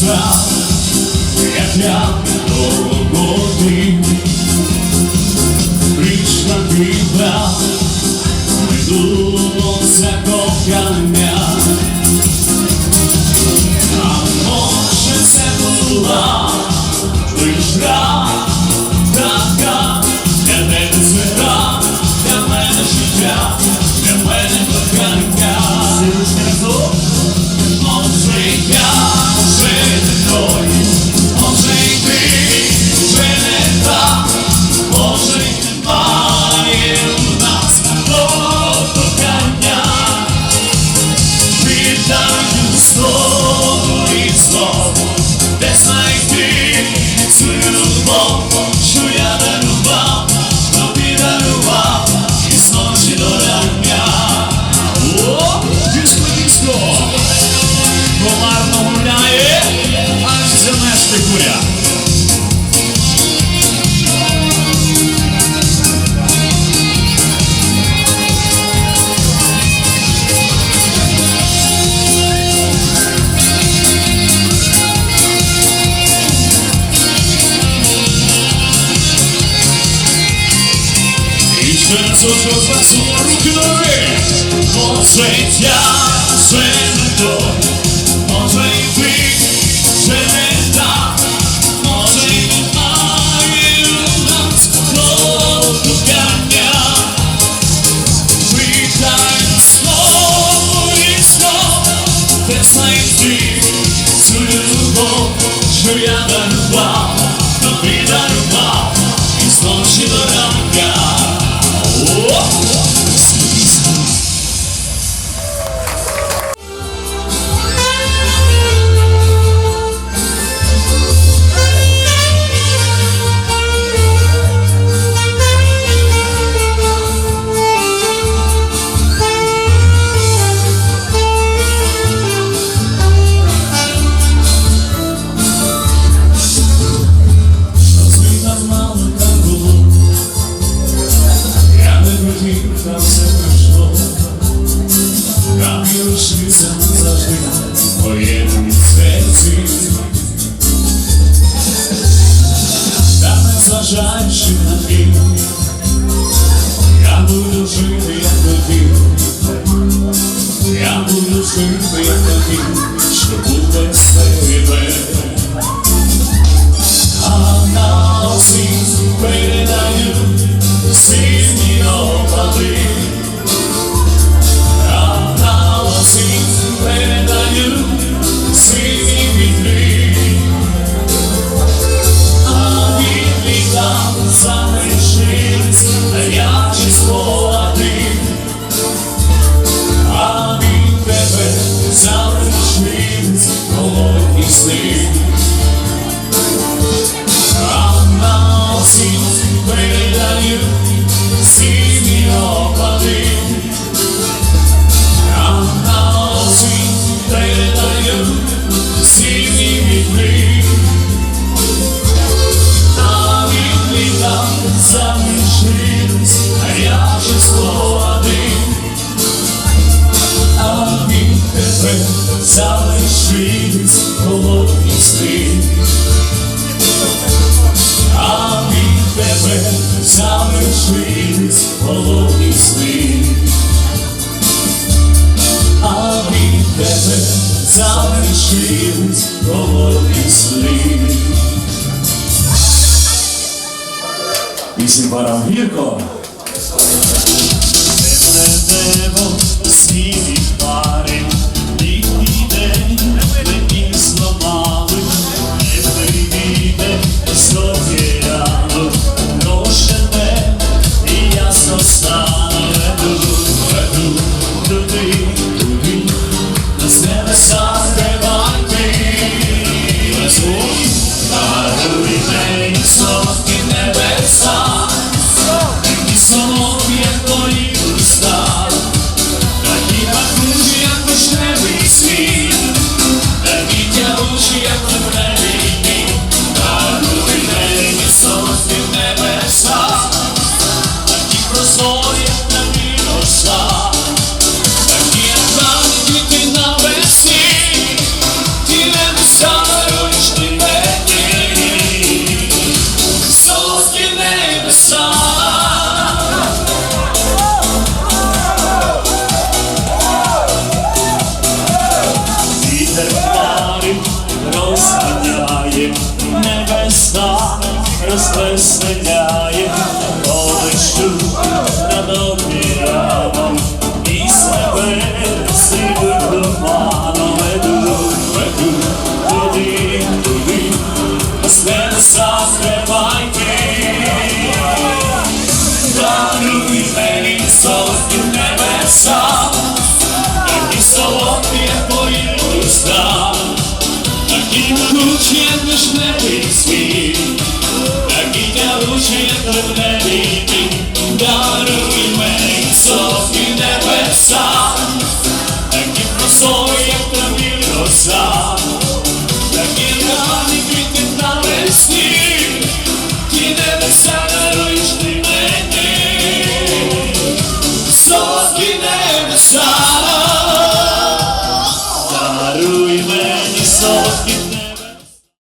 сам, як я до роботи. Прийшла ти брат, не думав за. time to slow. Серце козацтво руки гори, може я вже не той, може і ти вже не так, може і немає у нас прокуття. Питаємо слово і слово, де знайти. любити щоб буде себе, а на осінь передаю сині опади. тебе залишились холодний слід, а від тебе залишились, холодний слід, а від тебе залишились, холодний слід. Вісім пара гірко. Темне небо, світ і мене весна розвеселяє, полищу над обміром і себе.